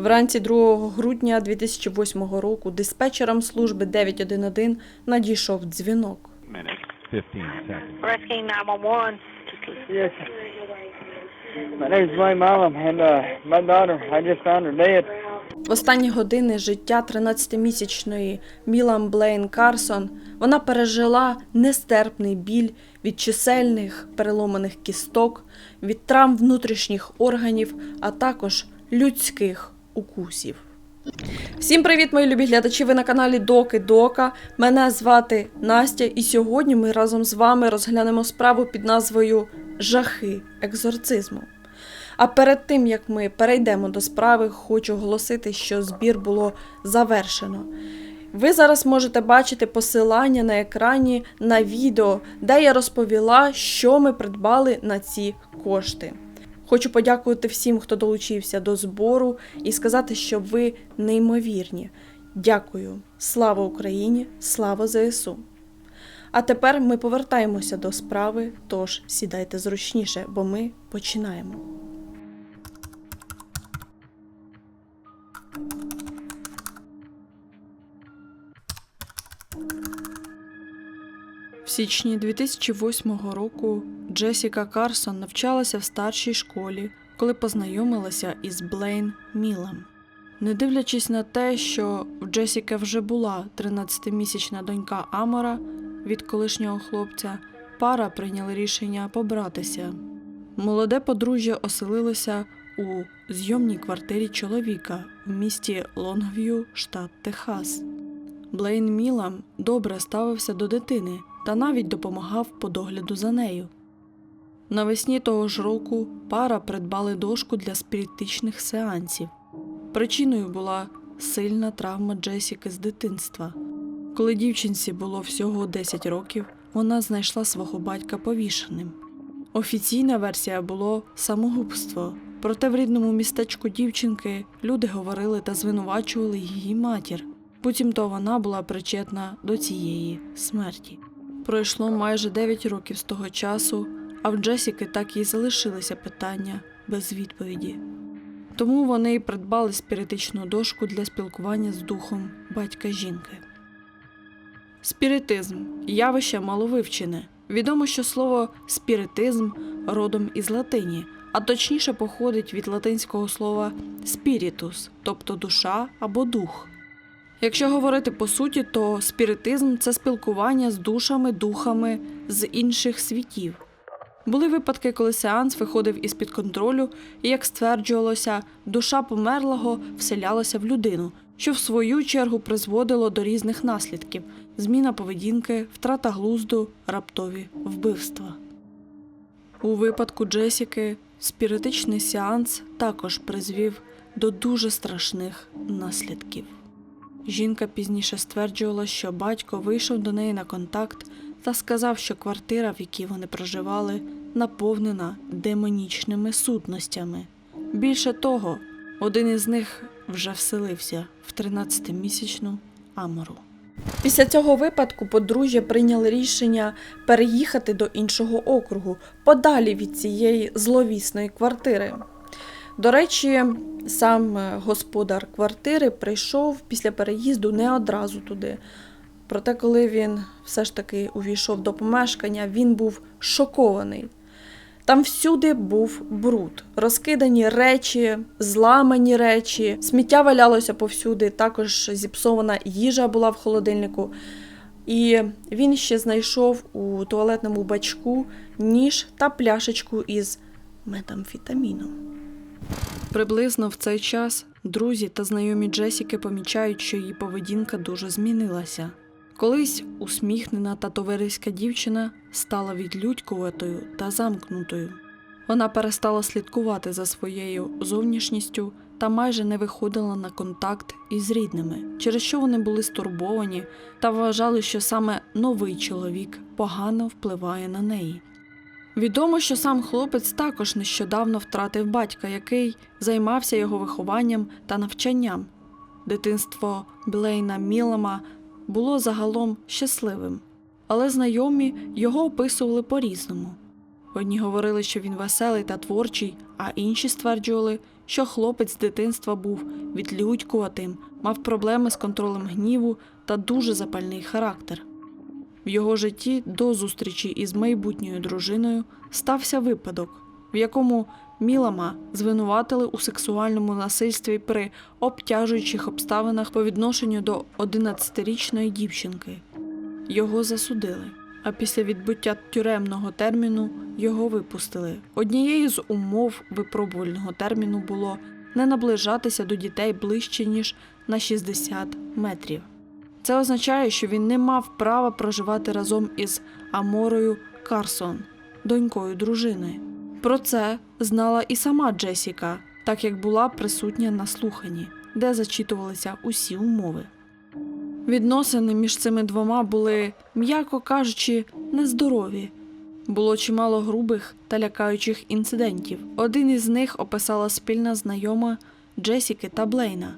Вранці 2 грудня 2008 року диспетчерам служби 911 надійшов дзвінок. minute. 15 seconds. Rescue 911. Yes. My name's Dwayne Milam, and uh. В останні години життя 13-місячної Мілам Блейн Карсон вона пережила нестерпний біль від чисельних переломаних кісток, від травм внутрішніх органів, а також людських укусів. Всім привіт, мої любі глядачі! Ви на каналі Доки Дока. Мене звати Настя, і сьогодні ми разом з вами розглянемо справу під назвою Жахи екзорцизму. А перед тим як ми перейдемо до справи, хочу оголосити, що збір було завершено. Ви зараз можете бачити посилання на екрані на відео, де я розповіла, що ми придбали на ці кошти. Хочу подякувати всім, хто долучився до збору, і сказати, що ви неймовірні. Дякую. Слава Україні! Слава ЗСУ! А тепер ми повертаємося до справи, тож сідайте зручніше, бо ми починаємо. В січні 2008 року Джесіка Карсон навчалася в старшій школі, коли познайомилася із Блейн Мілом. Не дивлячись на те, що в Джесіки вже була 13-місячна донька Амора від колишнього хлопця, пара прийняли рішення побратися. Молоде подружжя оселилося у зйомній квартирі чоловіка в місті Лонгв'ю, штат Техас. Блейн Мілам добре ставився до дитини та навіть допомагав по догляду за нею. Навесні того ж року пара придбали дошку для спіритичних сеансів. Причиною була сильна травма Джесіки з дитинства. Коли дівчинці було всього 10 років, вона знайшла свого батька повішеним. Офіційна версія було самогубство, проте в рідному містечку дівчинки люди говорили та звинувачували її матір, буцімто вона була причетна до цієї смерті. Пройшло майже 9 років з того часу, а в Джесіки так і залишилися питання без відповіді. Тому вони й придбали спіритичну дошку для спілкування з духом батька жінки. Спіритизм явище маловивчене. Відомо, що слово спіритизм родом із латині, а точніше походить від латинського слова спірітус, тобто душа або дух. Якщо говорити по суті, то спіритизм це спілкування з душами, духами з інших світів. Були випадки, коли сеанс виходив із під контролю, і, як стверджувалося, душа померлого вселялася в людину, що в свою чергу призводило до різних наслідків: зміна поведінки, втрата глузду, раптові вбивства. У випадку Джесіки спіритичний сеанс також призвів до дуже страшних наслідків. Жінка пізніше стверджувала, що батько вийшов до неї на контакт та сказав, що квартира, в якій вони проживали, наповнена демонічними сутностями. Більше того, один із них вже вселився в 13-місячну Амору. Після цього випадку подружжя прийняли рішення переїхати до іншого округу, подалі від цієї зловісної квартири. До речі, сам е, господар квартири прийшов після переїзду не одразу туди. Проте, коли він все ж таки увійшов до помешкання, він був шокований. Там всюди був бруд, розкидані речі, зламані речі, сміття валялося повсюди, також зіпсована їжа була в холодильнику. І він ще знайшов у туалетному бачку ніж та пляшечку із метамфетаміном. Приблизно в цей час друзі та знайомі Джесіки помічають, що її поведінка дуже змінилася. Колись усміхнена та товариська дівчина стала відлюдькуватою та замкнутою. Вона перестала слідкувати за своєю зовнішністю та майже не виходила на контакт із рідними, через що вони були стурбовані та вважали, що саме новий чоловік погано впливає на неї. Відомо, що сам хлопець також нещодавно втратив батька, який займався його вихованням та навчанням. Дитинство Блейна Мілама було загалом щасливим, але знайомі його описували по-різному. Одні говорили, що він веселий та творчий, а інші стверджували, що хлопець з дитинства був відлюдькуватим, мав проблеми з контролем гніву та дуже запальний характер. В його житті до зустрічі із майбутньою дружиною стався випадок, в якому Мілама звинуватили у сексуальному насильстві при обтяжуючих обставинах по відношенню до 11-річної дівчинки. Його засудили, а після відбуття тюремного терміну його випустили. Однією з умов випробувального терміну було не наближатися до дітей ближче ніж на 60 метрів. Це означає, що він не мав права проживати разом із Аморою Карсон, донькою дружини. Про це знала і сама Джесіка, так як була присутня на слуханні, де зачитувалися усі умови. Відносини між цими двома були, м'яко кажучи, нездорові. Було чимало грубих та лякаючих інцидентів. Один із них описала спільна знайома Джесіки та Блейна.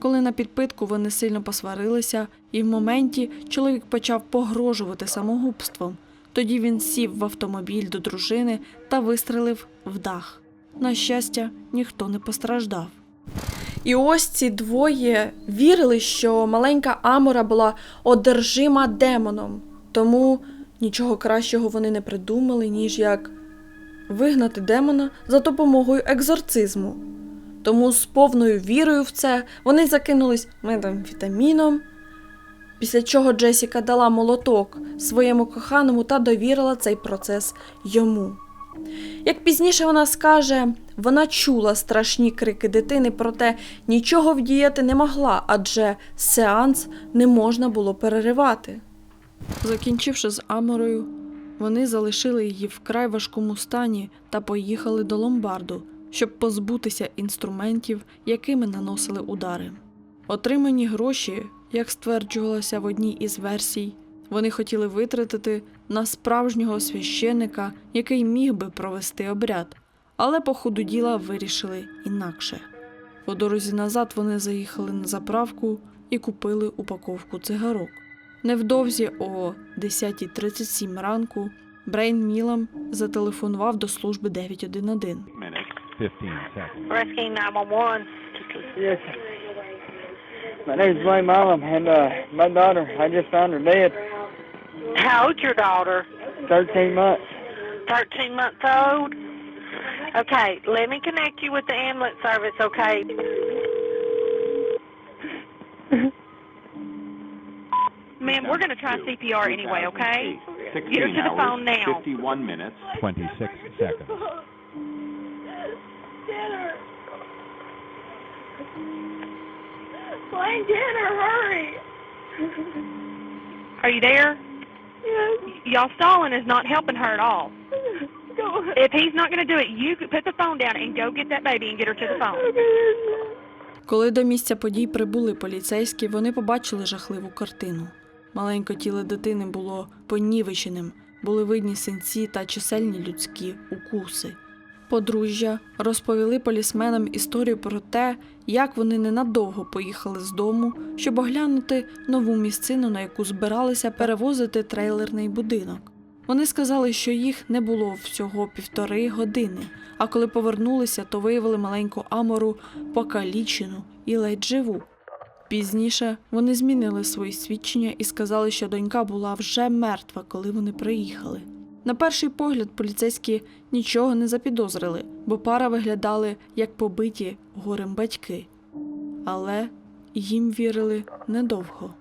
Коли на підпитку вони сильно посварилися, і в моменті чоловік почав погрожувати самогубством. Тоді він сів в автомобіль до дружини та вистрелив в дах. На щастя, ніхто не постраждав. І ось ці двоє вірили, що маленька Амора була одержима демоном, тому нічого кращого вони не придумали, ніж як вигнати демона за допомогою екзорцизму. Тому з повною вірою в це вони закинулись метамфетаміном, після чого Джесіка дала молоток своєму коханому та довірила цей процес йому. Як пізніше вона скаже, вона чула страшні крики дитини, проте нічого вдіяти не могла, адже сеанс не можна було переривати. Закінчивши з Аморою, вони залишили її в край важкому стані та поїхали до ломбарду, щоб позбутися інструментів, якими наносили удари. Отримані гроші, як стверджувалося в одній із версій, вони хотіли витратити на справжнього священика, який міг би провести обряд, але по ходу діла вирішили інакше. По дорозі назад вони заїхали на заправку і купили упаковку цигарок. Невдовзі о 10.37 ранку Брейн Мілам зателефонував до служби 911. Minutes, 15 seconds. Rescue 911. Yes. My name's Dwayne Milam, and uh, my daughter, I just found her dead. How old's your daughter? 13 months. 13 months old? Okay, let me connect you with the ambulance service, okay? Ma'am, we're going to try CPR anyway, okay? 16 Get her to the hours, phone now. 51 minutes, 26 seconds. Blaine, dinner, hurry. Are you there? Yes. Y'all stalling is not helping her at all. Go ahead. If he's not going to do it, you put the phone down and go get that baby and get her to the phone. Коли до місця подій прибули поліцейські, вони побачили жахливу картину. Маленьке тіло дитини було понівеченим, були видні синці та чисельні людські укуси. Подружжя розповіли полісменам історію про те, як вони ненадовго поїхали з дому, щоб оглянути нову місцину, на яку збиралися перевозити трейлерний будинок. Вони сказали, що їх не було всього півтори години, а коли повернулися, то виявили маленьку Амору покалічену і ледь живу. Пізніше вони змінили свої свідчення і сказали, що донька була вже мертва, коли вони приїхали. На перший погляд поліцейські нічого не запідозрили, бо пара виглядали як побиті горем батьки. Але їм вірили недовго.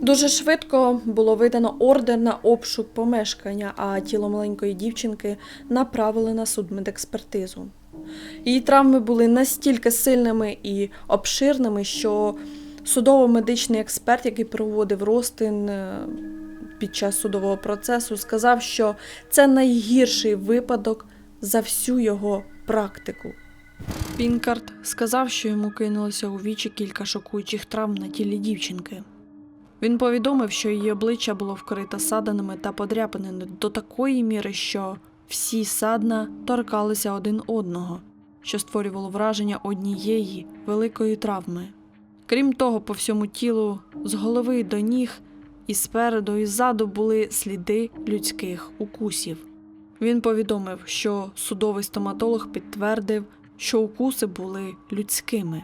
Дуже швидко було видано ордер на обшук помешкання, а тіло маленької дівчинки направили на судмедекспертизу. Її травми були настільки сильними і обширними, що судово-медичний експерт, який проводив розтин е, під час судового процесу, сказав, що це найгірший випадок за всю його практику. Пінкарт сказав, що йому кинулося у вічі кілька шокуючих травм на тілі дівчинки. Він повідомив, що її обличчя було вкрите саданами та подряпинами до такої міри, що всі садна торкалися один одного, що створювало враження однієї великої травми. Крім того, по всьому тілу, з голови до ніг, і спереду, і ззаду були сліди людських укусів. Він повідомив, що судовий стоматолог підтвердив, що укуси були людськими.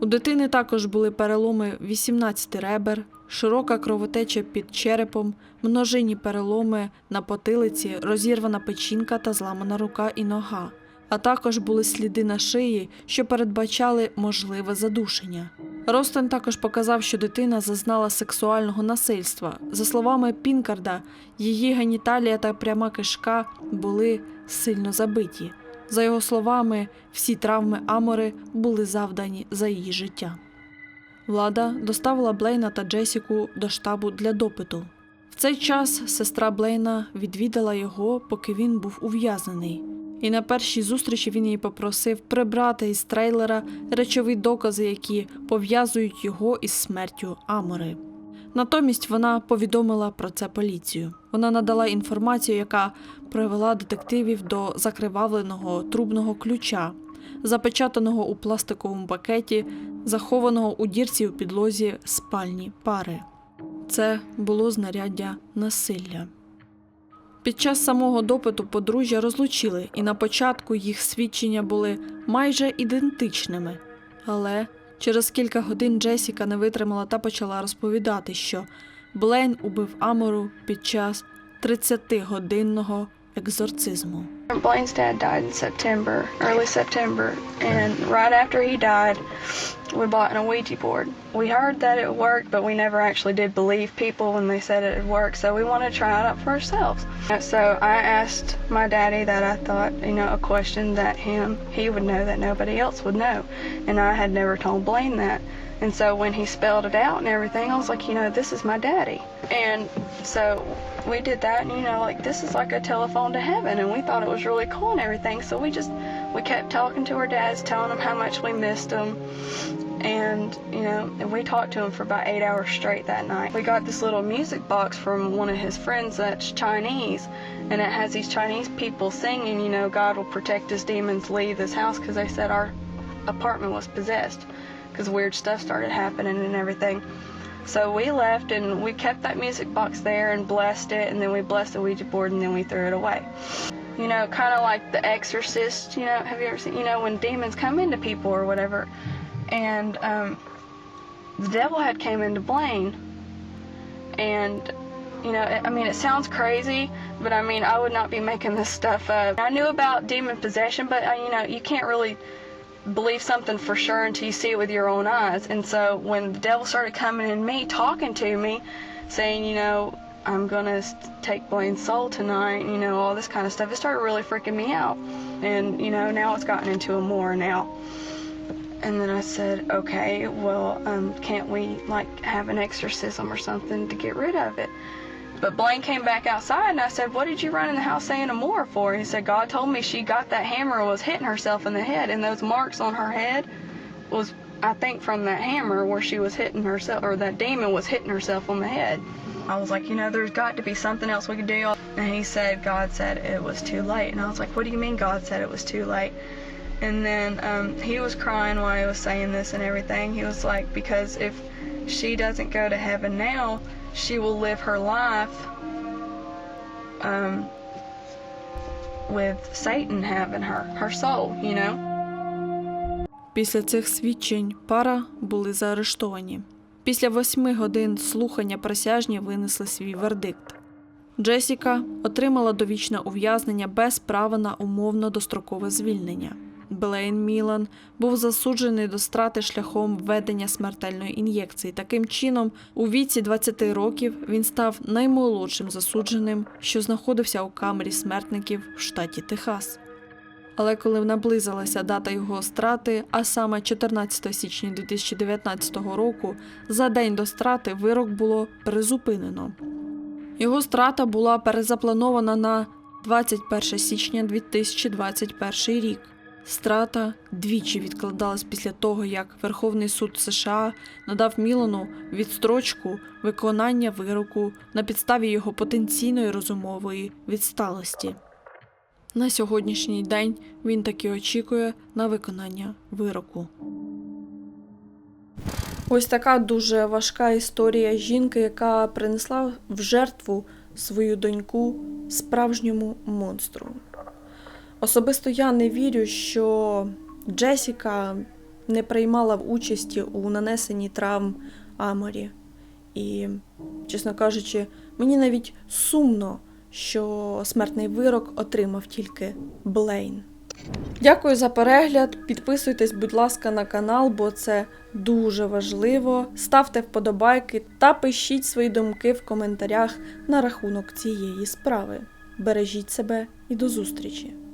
У дитини також були переломи 18 ребер, широка кровотеча під черепом, множинні переломи на потилиці, розірвана печінка та зламана рука і нога, а також були сліди на шиї, що передбачали можливе задушення. Ростен також показав, що дитина зазнала сексуального насильства. За словами Пінкарда, її геніталія та пряма кишка були сильно забиті. За його словами, всі травми Амори були завдані за її життя. Влада доставила Блейна та Джесіку до штабу для допиту. В цей час сестра Блейна відвідала його, поки він був ув'язнений. І на першій зустрічі він її попросив прибрати із трейлера речові докази, які пов'язують його із смертю Амори. Натомість вона повідомила про це поліцію. Вона надала інформацію, яка привела детективів до закривавленого трубного ключа, запечатаного у пластиковому пакеті, захованого у дірці у підлозі спальні пари. Це було знаряддя насилля. Під час самого допиту подружжя розлучили, і на початку їх свідчення були майже ідентичними. Але через кілька годин Джесіка не витримала та почала розповідати, що Блейн убив Амору під час 30-годинного екзорцизму. Blaine's dad died in September, early September, and right after he died, we bought an Ouija board. We heard that it worked, but we never actually did believe people when they said it would work, so we wanted to try it out for ourselves. So I asked my daddy that I thought, you know, a question that him, he would know that nobody else would know, and I had never told Blaine that. And so when he spelled it out and everything, I was like, you know, this is my daddy. And so we did that, and you know, like this is like a telephone to heaven, and we thought it was really cool and everything. So we just we kept talking to our dads, telling them how much we missed them, and you know, and we talked to him for about eight hours straight that night. We got this little music box from one of his friends that's Chinese, and it has these Chinese people singing, you know, God will protect us, demons leave this house, because they said our apartment was possessed, because weird stuff started happening and everything. So we left and we kept that music box there and blessed it, and then we blessed the Ouija board and then we threw it away. You know, kind of like The Exorcist. You know, have you ever seen? You know, when demons come into people or whatever, and um, the devil had came into Blaine, and you know, I mean, it sounds crazy, but I mean, I would not be making this stuff up. I knew about demon possession, but uh, you know, you can't really believe something for sure until you see it with your own eyes. And so when the devil started coming in me, talking to me, saying, you know, I'm gonna take Blaine's soul tonight, you know, all this kind of stuff, it started really freaking me out. And you know, now it's gotten into a more now. And then I said, okay, well, um, can't we like have an exorcism or something to get rid of it? But Blaine came back outside and I said, What did you run in the house saying a more for? He said, God told me she got that hammer and was hitting herself in the head, and those marks on her head was, I think, from that hammer where she was hitting herself, or that demon was hitting herself on the head. I was like, You know, there's got to be something else we could do. And he said, God said it was too late. And I was like, What do you mean God said it was too late? And then um, he was crying while he was saying this and everything. He was like, Because if she doesn't go to heaven now, she will live her life um, with Satan having her, her soul, you know? Після цих свідчень пара були заарештовані. Після восьми годин слухання присяжні винесли свій вердикт. Джесіка отримала довічне ув'язнення без права на умовно дострокове звільнення. Блейн Мілан був засуджений до страти шляхом введення смертельної ін'єкції. Таким чином, у віці 20 років він став наймолодшим засудженим, що знаходився у камері смертників в штаті Техас. Але коли наблизилася дата його страти, а саме 14 січня 2019 року, за день до страти вирок було призупинено. Його страта була перезапланована на 21 січня 2021 рік. Страта двічі відкладалась після того, як Верховний суд США надав Мілану відстрочку виконання вироку на підставі його потенційної розумової відсталості. На сьогоднішній день він таки очікує на виконання вироку. Ось така дуже важка історія жінки, яка принесла в жертву свою доньку справжньому монстру. Особисто я не вірю, що Джесіка не приймала в участі у нанесенні травм Аморі. І, чесно кажучи, мені навіть сумно, що смертний вирок отримав тільки Блейн. Дякую за перегляд. Підписуйтесь, будь ласка, на канал, бо це дуже важливо. Ставте вподобайки та пишіть свої думки в коментарях на рахунок цієї справи. Бережіть себе і до зустрічі!